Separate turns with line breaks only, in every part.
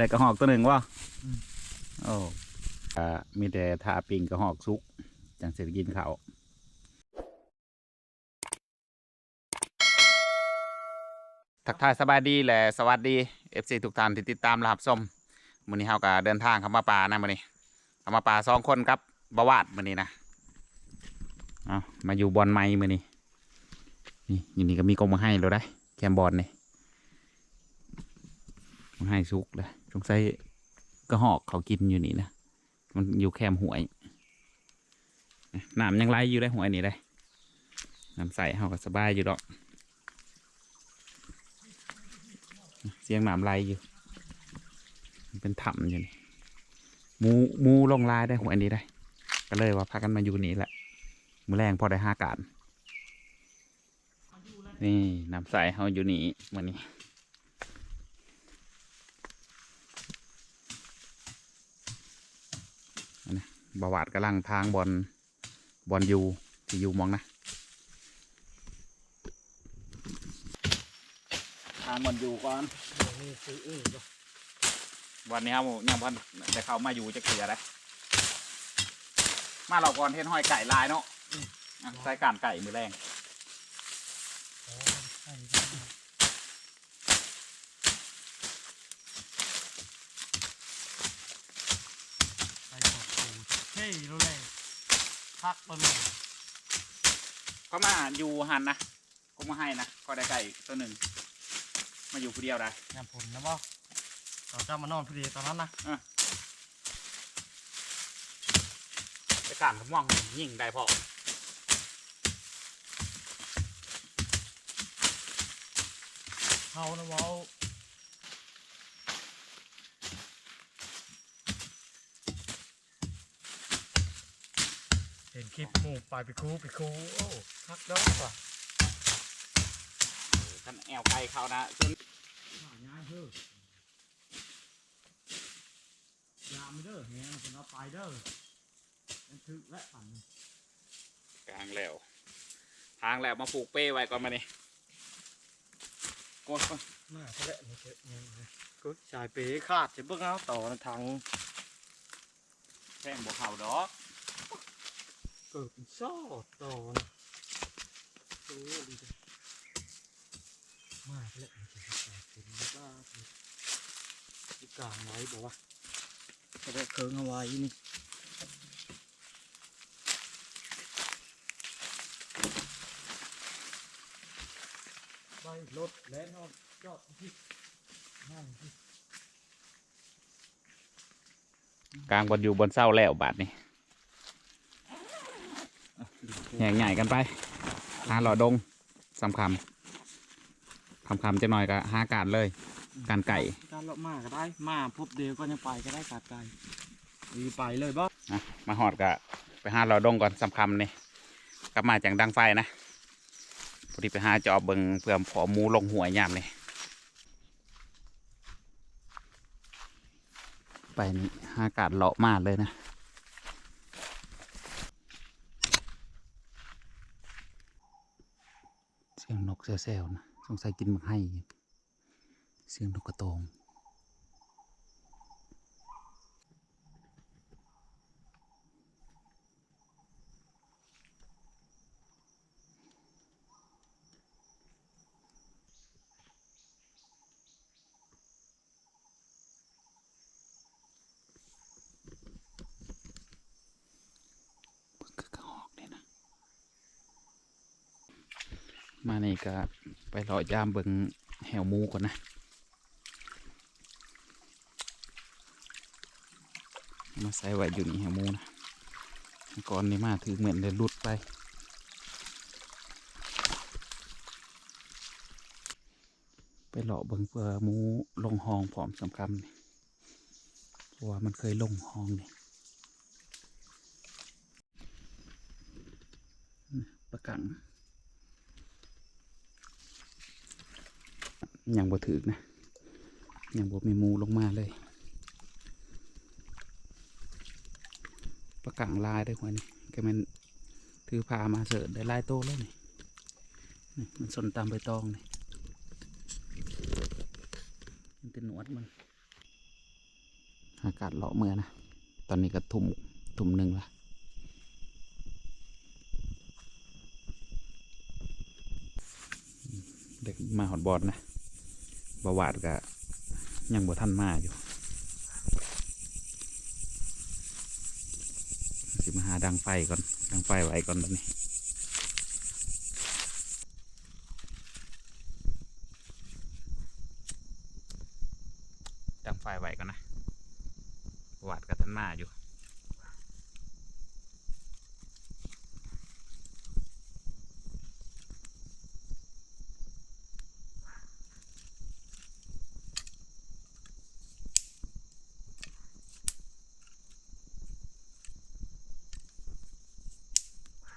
ได้กระหอกตัวหนึ่งวะ
อืม
โอ้อ่ามีแต่ทาปิงกระหอกซุก จังเสร็จกินเขาวทักทายสบายดีแหละสวัสดี FC ทุกท่านที่ติดตามรับชมมื้อนี้เฮาก็เดินทางเข้ามาป่านะมื้อนี้เข้ามาป่าสองคนครับบวาดมื้อนี้นะเอามาอยู่บอลไม้มื้อนี้นี่อยู่นี่ก็มีกงมาให้เราได้ แคมบอลนี่ มาให้ซุกเลยสงสัยกระหอกเขากินอยู่นี่นะ มันอยู่แคมหวยน้ำยังไหลอยู่ได้หวยนี่ได้น้ำใสเขาก็สบายอยู่ดอก เสียงน้ำไหลอยู่ เป็นถ้ำอยู่นี่มูมูลงลายได้หวยนี้ได้ ก็เลยว่าพากันมาอยู่นี่แหละมือแรงพอได้ห้าการนี่น้ำใสเขาอยู่นี่มันนี้ บาวาดกำลังทางบอลบอลยูที่ยูมองนะทางบอลยูก่อนวันนี้ครับยังพันแต่เขามาอยู่จะเกลียได้มาเราก่อนเห็นห้อยไก่ลายเนาะอะใส่การไก่มือแรง
ใช่ใช่ไปขอบ คุณเฮ้ยรู้เลยพักบนเลย
เขามาอยู่หันนะก็มาให้นะก็ได้ไก่ตัวหนึ่งมาอยู่คนเดียวได้
ยามผมนะบ่ต่อเจ้ามานอนพอดีตอนนั้นนะ
ไปการขม่วงยิ่งได้พอ
เขานะเว้า เห็นคลิปหมู่ไปไปคูไปคูโอ้พักดอกว่ะ
ท่านแอลไก่เขานะจน
ง่ายเด้อยามเด้อแหงเป็นเอาไปเด้อมันถึกและปั่น
กลางแล้ว ทางแล้วมาปลูกเป้ไว้ก่อนมานี่กดก่อน
มาเขาและนี่เถอะเนี่ยนะก็ชายเป๋ขาดจะเบิ่งเอาต่อนะทาง
แท่งบวกเข่าดอก
เกิดเป็นซอดต่อนะโอ้ดีจังมาเขาและนี่เถอะชายเป็นแล้วก็ที่กลางไว้บอกว่าเขาและเคิงเอาไว้นี่ไปรถแล้วนอนจอดที่นั่งที่
กลางบนอยู่บนเศร้าแล้วบาทนี่ แหงใหญ่กันไปหาหลอดงสำคำคำคำจะหน่อยก็หาการเลย การไก่
การเลาะมาก็ได้ มาพบเดียวก็ยังไปก็ได้ขาดไกลดีไปเลยบ่
นะมาหอดก็ไปหาหลอดงก่อนสำคำนี่กลับมาจากดังไฟนะพอดีไปหาจอบเบิงเพื่อผอหมูลงหัวยยามนี่ไปนี่หาการเลาะมาเลยนะ สียงนกแซวๆนะ สงสัยกินมาให้ เสียงนกกระโตงคือกระหอกเนี่ยนะ มานี่ก็ไปรอยามเบิงแหวหมูก่อนนะมาใส่ไว้อยู่นี่แหวหมูนะก่อนนี้มาถือเหมือนเดินลุดไปไปหล่อเบิงเพื่อหมูลงหองพร้อมสำคัญนี่เพราะว่ามันเคยลงหองนี่นี่ประกัง ยังบ่ถึกนะยังบ่มีมูลงมาเลยประกังลายได้หัวนี่ก็มันถือพามาเสิร์ฟได้ลายโตเลยนี่นี่มันสนตามใบตองนี่มันเป็นหนวดมันอากาศเลาะเมื่อนะ ตอนนี้ก็ทุ่มทุ่มหนึ่งละเด็กมาหอดบอดนะ บาวาดก็ยังบ่ท่านมาอยู่ สิมาหาดังไฟก่อน ดังไฟไว้ก่อนตอนนี้ดังไฟไว้ก่อนนะบาวาดกับท่านมาอยู่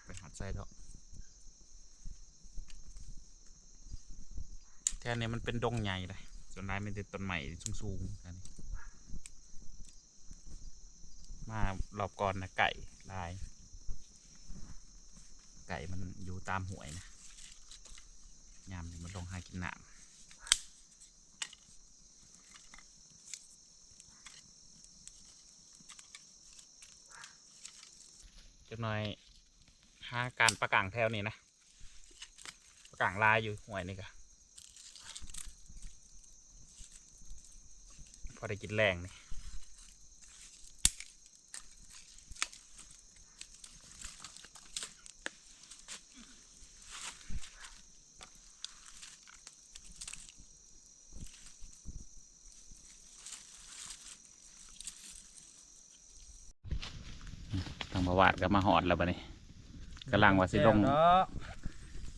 ไปหาดไส้ดอก แทนนี้มันเป็นดงใหญ่เลยส่วนรายมันเป็นต้นใหม่สูงๆอันมารอบก่อนนะไก่ลาย ไก่มันอยู่ตามหวยนะยามมันลงหากินน้ำจะหน่อยหาการประกางแถวนี้นะ ประกางลายอยู่ห่วยนี่ก็ อได้กินแรงนี่ทางประวัติก็มาหอดแล้วบัดนี้กำลังว่าสิลง
แก้วเนาะ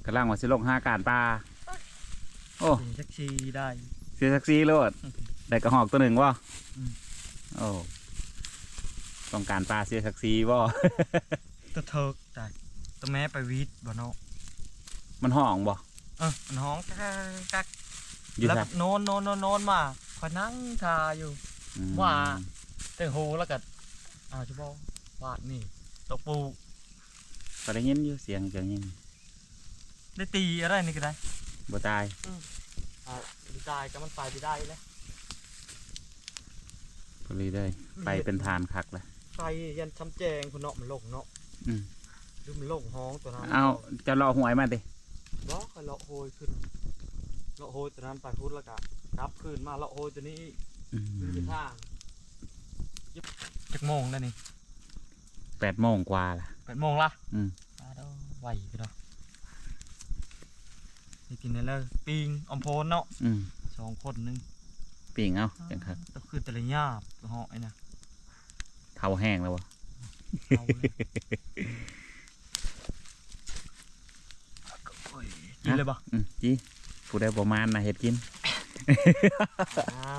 กำลังว่าสิลงหาการปลาโอ้
กินจักชีได้
เสียสักซีโลด ได้กระหอกตัวหนึ่งวะ
อืม
โอ้ต้องการปลาเสียสักซีวะ
ตัวเทิกได้ตัวแม่ไปวีดบ่เนาะ
มันห้องบ่
เออมันห้องกักกัก
อยู่
แล้ว
ใช่
โนนโนนโนนโนนมาคอยนั่งทาอยู่
อืม
ว่าแต่โหแล้วก็อ่าจะบอกวาดนี่ตกปู
ก็ได้ยินอยู่เสียงจังยิน
ได้ตีอะไรนี่ก็ได้
บ่ตาย
อ่าดีใจก็มันไปไปได้เลย
พอดีได้ไปเป็นทานคักเลย
ไฟยันช้ำแจงคุณเนาะมันลงเนาะ
อืม
ดูมันลงห้องตัวนั้น
เอาจะรอหวยมาดิ
บ่คอยเลาะโหยขึ้นเลาะโหยตัวนั้นไปพุทธแล้วก็กลับคืนมาเลาะโหยตัวนี้
อื
ขึ้นไป
ม
ทางยิบจักโมงแล้วนี่
แปดโมงกว่าละ
แปดโมงละ
อืม
มาเด้อไหวไปเนาะนี่กินได้เลยปิงอมโพนเนาะ
อืม
สองคนหนึง
ปิ่งเอาจังครับ
ต้องคือแต่ละหยาบเหาะไอ้นะ
เท้าแห้งแล้ววะ
เอาเลยโอ้ยกินเลยปะ
อืมจีผู้ได้ประมาณนะเห็ดกิน
อ่า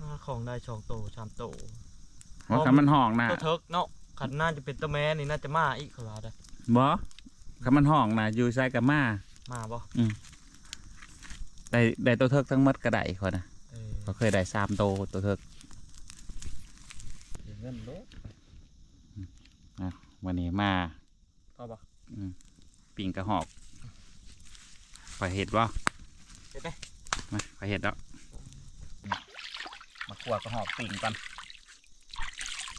อ่าของได้สองโตสามโต
เพราะคันมันห้องนะ
ตัวเทิกเนาะขันน่าจะเป็นตัวแม่นี่น่าจะมาอีกเขาว่าได้
บ่คันมันห้องนะอยู่ใส่กับมา
มาบ่
ได้ได้ตัวเทิกทั้งหมดก็ได้คนนะ
เออ
เขาเคยได้สามโตวตัวเทิก
เสียเงินโลด
วันนี้มา
พอบ่
อืมปิ่งกระหอกไปเห็ดบ่
เห็นไหม
มาไปเห็ดแล้วมาขัวกระหอกปิ่งกัน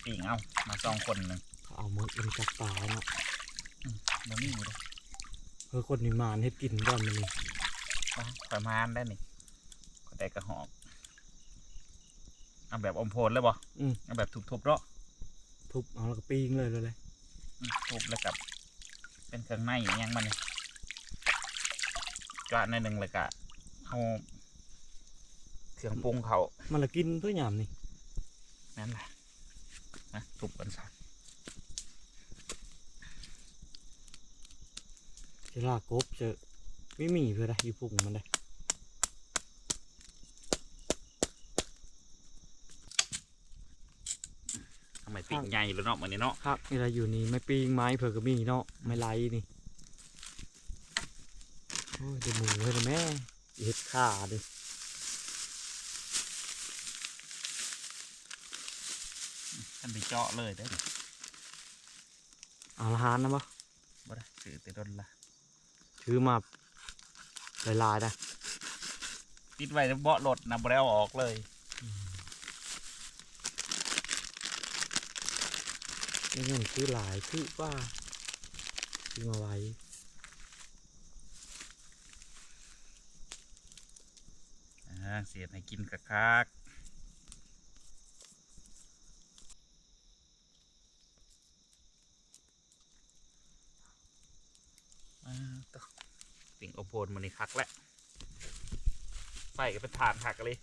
ปิ่งเอามาสองคนหนึ่ง
เขาเอามือมันจับปลาเนาะ
บ่มีอยู่เลย
เพื่อคนนิมานให้กินก่อนมันนี่
ประมาณได้นี่ก็ได้กระหอกเอาแบบอมโพนเลยบ่
อืม
เอาแบบทุบๆเนาะ
ทุบเอาแล้วก็ปิ้งเลยเลยเลย
อืมทุบแล้วกับ เป็นเครื่องในอย่างยังมันนี่จานในอยหนึ่งเลยกะเอาเครื่องปรุงเขา
มันละกินเพื่อหยามนี่
นั่นแหละนะทุบกันซะ
เจลากบเจอไม่มีเพื่ออะไรอยู่พุงมันได้
ทำไมปิ่งใหญ่แล้วเนาะมันนี่เนาะ
ครับนี่อะไรอยู่นี่ไม่ปิ้งไม้เผื่อก็มีเนาะไม่ไล่นี่โอ้ยเดี๋ยวหมูเลยนะแม่เห็ดขาดิ
ท่านไปเจาะเลยได้อ
เอาละหานนะบ่
บ่ได้ซื้อแต่ดนละ
ถือมาลายๆนะ
ติดไว้ในเบาะรถนะบ่ได้เอาออกเลย
นี่ยังซื้อหลายซื้อว่าซื้อมาไว้
อ่าเสียให้กินคักๆอ่าตะปิ่ง โพดมันนี่คักแหละไฟก็เป็นฐานหักเลย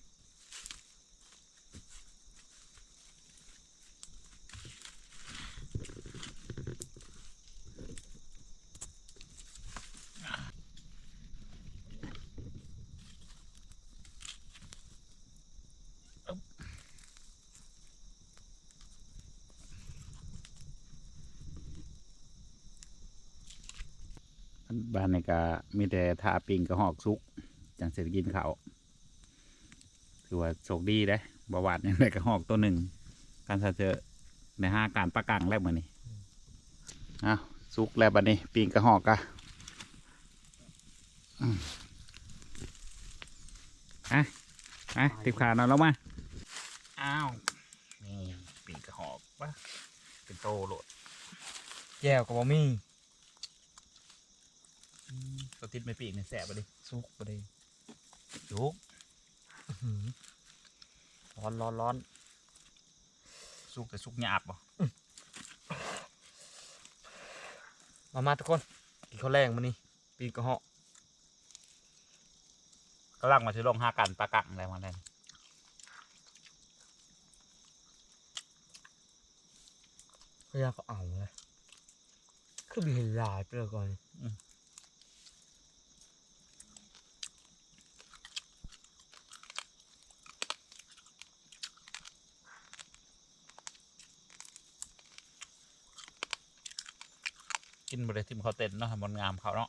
านในกามีแต่ทาปิงกระหอกซุกจังเสร็จกินเขาวถือว่าโชคดีได้บาวาดยังได้กระหอกตัวหนึ่งการจะเจอในห้าการประกังแล้วมือนนี้อ้าวซุกแล้วบัดนี้ปิงกระหอกกะอะอะติดขาหน่อยแล้วมาอ้าวนี่ปิงกระหอกปะเป็นโตโหลด
แก้วกับ บะมี่
ตัวติดไม่ปีกเนี่ยแสบไปดิ
ซุกประเดี๋ยว
จุก
ร้อนร้อนร้อน
สุกแต่สุกหยาบบ่
มามาทุกคนกินข้าวแรงมานี่ปีนกระเหาะ
ก็ลังมาถือลงห้ากันปลากังอะไรมาแล้ว
พยาก็เอาเลยคือมีเห็นลายไปเลยก่อน
กินบริทิมเขาเต้นเนาะมันงามเขาเนาะ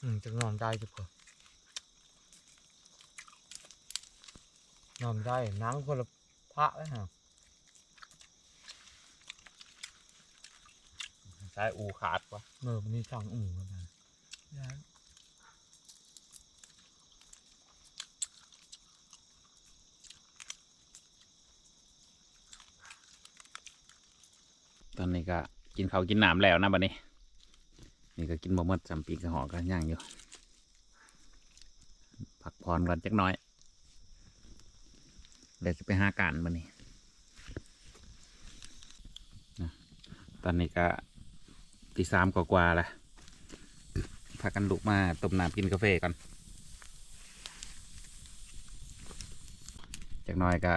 อืมจะนอนได้จุเพื่อนอนได้นั่งคนละพระเลยฮะ
ใช้อูขาดวะ
เมื่อวันนี้สั่งอู่กัน นะ
ตอนนี้ก็กินเขากินน้ำแล้วนะบัดนี้ นี่ก็กินบะหมดจำปีกระหอกก็ย่างอยู่ พักผ่อนก่อนจักน้อยเดี๋ยวจะไปหาการบัดนี้นะตอนนี้ก็ตีสามกว่าๆแล้ว พากันลุกมาต้มน้ำกินกาแฟก่อนจักหน้อยก็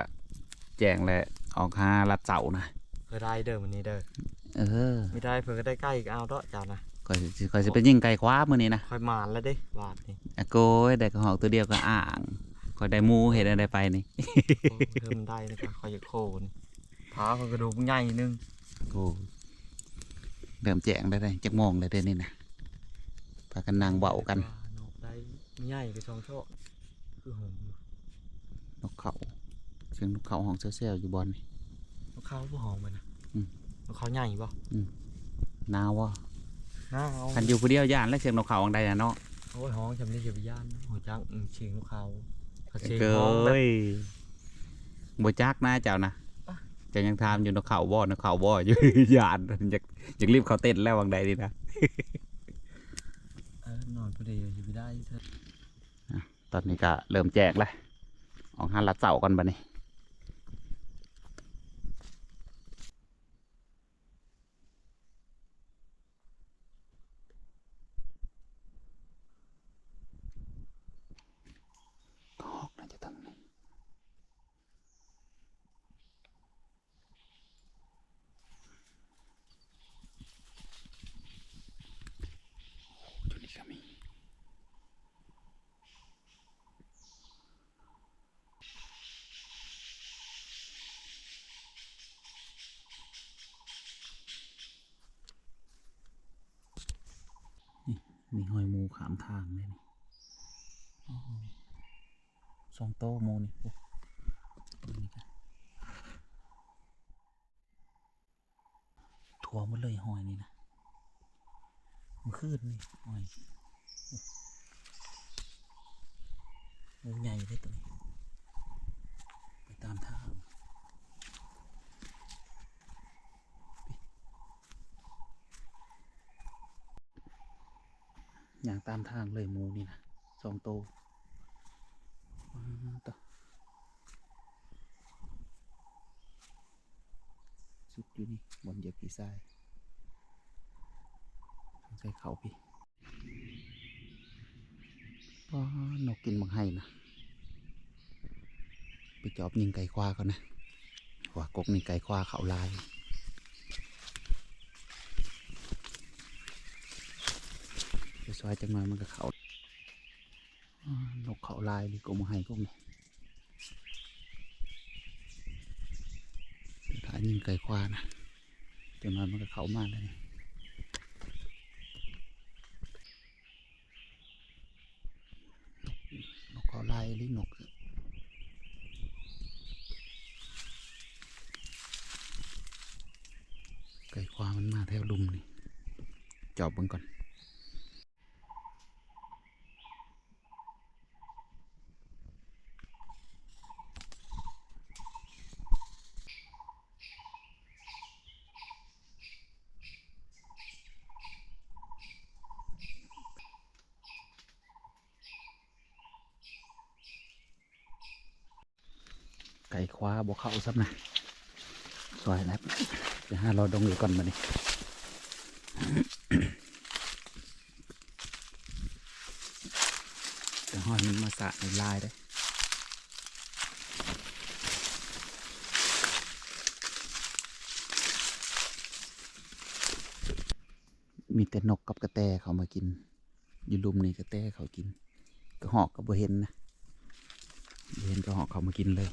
แจ้งและออกหาลัดเสานะ
เคยได้เด้อวันนี้เด้อ
เออ
ไม่ได้เพื่อก็ได้ใกล้อีกเอาเด้อจ้านะ
ก่อนสิก่อนจะไปยิงไก่คว้ามือนี้นะ
ค่อยมานแล้วเด้บาทนี่
อะโกยได้กระหอกตัวเดียวก็อ่างก็ได้หมูเห็นอะไรไปนี่
โอ้เธอมันได้นะครับคอยจะโคนขาเพิ่นกระดูกใหญ่นึง
โอ้เริ่มแจงได้เลยจักโมงเลยเดี๋ยวนี้นะ พากันนางเบากัน
นกได้ใหญ่ไปสองโชคคือหงส์
นกเขาเสียงนกเขาห้องเซี่ยวๆอยู่บอนนี่
นกเขาผู้หองไปนะ
อืม
นกเขาใหญ่ปะ
นาวว่
น่าเอา
คันอยู่ผู้เดียวย่านและเสียงนกเขาอังใดอะเนาะ
โอ้ยห้องจำได้เสียบย่านหัวจังอืมเชียงนกเขาเขาเชียง
เก
ห้องแบบ
ยบ่จักนะเจ้านะเจะยังทามอยู่นกเขาบ่นกเขาบ่อยู่ย่านอยากอยากรีบเขาเต้นแล้ววังใดดีนะ
เออนอนพอดีอยู่ไม่ได้เธอ
ตอนนี้ก็เริ่มแจกแล้วออกหาลัดเสากันบัดนี้ ออกน่าจะตั้งนี้อยู่นี่ก็มี มีหอยหมู ขามทางเลยนี่สองโต๊ะหมูนี่โอ้นี่ก็ทั่วหมดเลยหอยนี่นะมันขึ้นนี่หอยโอ้ใหญ่เลยตัวนี้ ไปตามทาง อย่างตามทางเลยหมูนี่นะสองโตต่อสุดอยู่นี่บนเหยียบพี่ทรายสงสัยเขาพี่ว้านกกินบังไห้นะไปจอบยิงไก่ควาก่อนนะว่ากกนี่ไก่ควาเขาลาย ไปซอยจังหน่อยมันก็เขาอ่านกเขาลายหรือกงมาให้พวกนี้ถ่ายยิงไก่ควานะจังหน่อยมันก็เขามาแล้วนี่นกเขาลายหรือนกไก่ความันมาแถวลุมนี่จอบเบิ่งก่อน ไก่คว้าบกเข้าซับนะสวยแล้วเดี๋ยวหาเราดงอยู่ก่อนมาดิแต่ห้อยมันมาสะในลายได้มีแต่นกกับกระแตเขามากิน อยู่ลุมนี่กระแตเขากิน กระหอกก็บ่เห็นนะเห็นกระหอกเขามากินเลย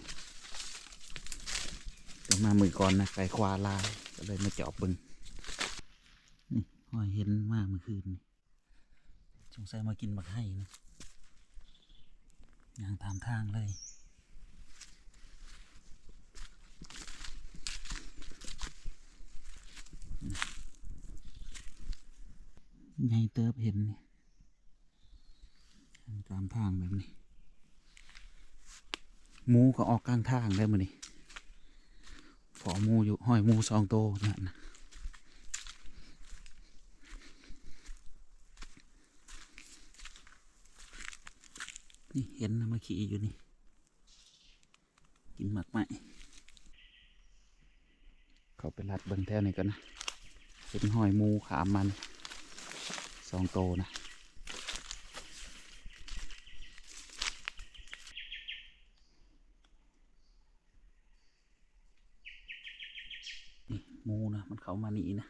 มามือก่อนนะไก่ควาลายก็เลยมาเจอบบึงนี่ห้อยเห็นมากเมื่อคืนนี่สงสัยมากินบักไห้นะย่างตามทางเลยไงเติบเห็นนี่ตามทางแบบนี้หมูก็ออกกลางทางได้มานี่ ฝอมูอยู่ห้อยมูสองโตนั่นนะนี่เห็นนะมาขี่อยู่นี่ กินหมักไหมเขาไปลัดเบิ้งแถวนี้กันนะ เป็นห้อยมูขามมันสองโตนะ นี่หมู นะมันเขามาหนีนะ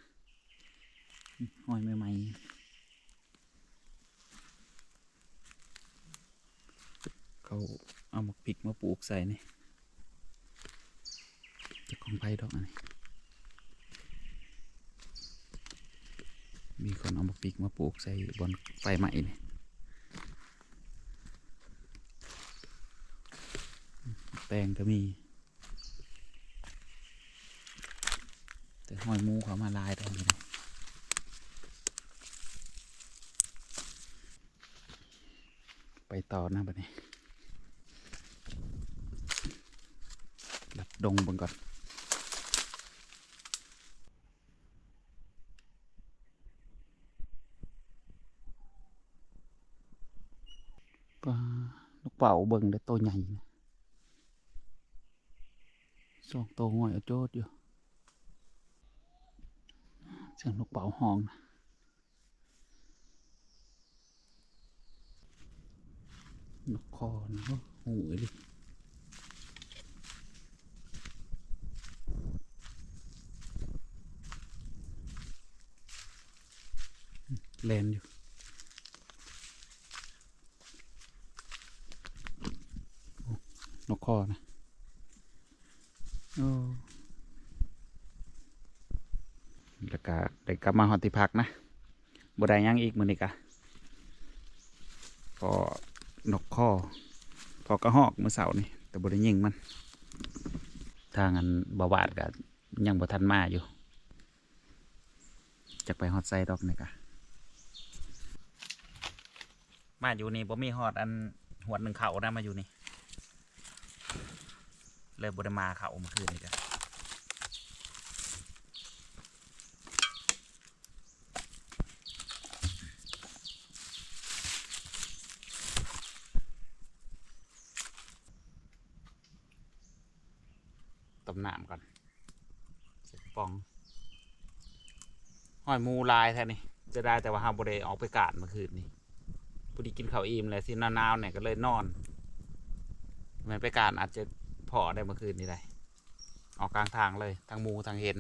ห้อยใหม่ๆเขาเอาหมาปิกมาปลูกใส่นี่จะของไผ่ดอกอันนี้มีคนเอาหมาปิกมาปลูกใส่บนไฟใหม่นี่แปลงก็มี แต่หอยมูเขามาลายตรงนี้ไปต่อนะบัดนี้หลับดงบังก่อนปลาลูกเป่าเบิ่งได้ตัวใหญ่นะสองตัวง่อยเอาโจดอยู่ เสียงนกเป่าห้องนะนกคอนะโอ้โหดิแลนอยู่นกคอนะโอ้ แล้วก็ได้กลับมาฮอดที่พักนะบ่ได้ยังอีกมือนี้กะพอนกข้อพอกระหอกมื้อเสาร์นี่แต่บ่ได้ยิงมัน ทางอันบาวาดก็ยังบ่ทันมาอยู่จะไปฮอดไซดอกนี่กะมาอยู่นี่บ่มีฮอดอันหวดหนึ่งเขานะมาอยู่นี่ เลยบ่ได้มาเขาเมื่อคืนนี่กะต้มน้ำก่อนเสร็จ ปองห้อยหมูลายแท้นี่จะได้แต่ว่าฮาบ่ได้ออกไปกาดเมื่อคืนนี่พอดีกินข้าวอิ่มเลยสิหนาวๆเนี่ยก็เลยนอนแมันไปกาดอาจจะพอได้เมื่อคืนนี้ได้ ออกกลางทางเลยทางหมูทางเห็น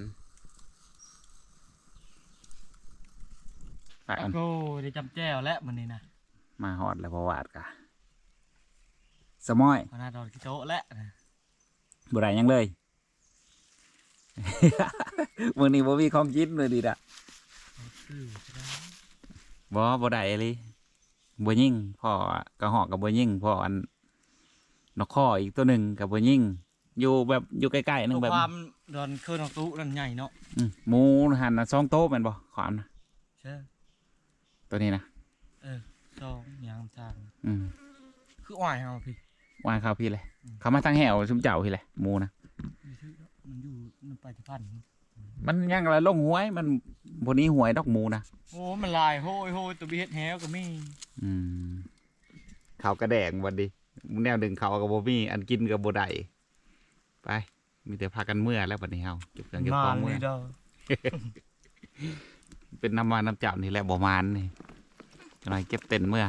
ไปอัน
โอ้ได้จำแจ้วแล้วมันนี่นะ
มาฮอดแล้วประวัติกะสมอย
พนาดอนกิโตะแล้วนะ
บ่ได้หยังเลย มื้อนี้บ่มีของกินเลยดีดะ
คือจะได้
บ่บ่ได้เลยบ่ยิงพ่อกระหอกกับบ่ยิงพ่ออันนกข้ออีกตัวหนึ่งกับบ่ยิงอยู่แบบอยู่ใกล้ๆนึ
ตั
ง
ว
แบบ
ความดอนเคยนองตู้นั่นใหญ่เนาะ
อืมหมูหันน่ะสองโต๊ะแม่นบ่ขวามนะ
ใช่
ตัวนี้นะ
เออซองยางจาง
อืม
คืออ่อยเฮาพี่
วางข้าวพี่เลย
อืม
เขามาทางแหวชุมเจ้าพี่เลยหมูนะ
อยู่ที่ มันอยู่มันไปที่พันธุ์
มันยังละลงหวย มันบนนี้หวยดอกหมูนะ
โอ้ มันลายโห้ยโห้ยตัวบีเฮ็ดแฮวก็มี
อืมเขากระแดงวันดีแนวดึงเขากับโบมี่อันกินกับโบไดไป มีแต่พากันเมื่อแล้วบัดนี้เฮาเก็บเครื่องเก็บของเมื่อ
เลยเด้อ
เป็นน้ำมันน้ำเจ้านี่แหละบ่มานนี่จะหน่อยเก็บเต็นเมื่อ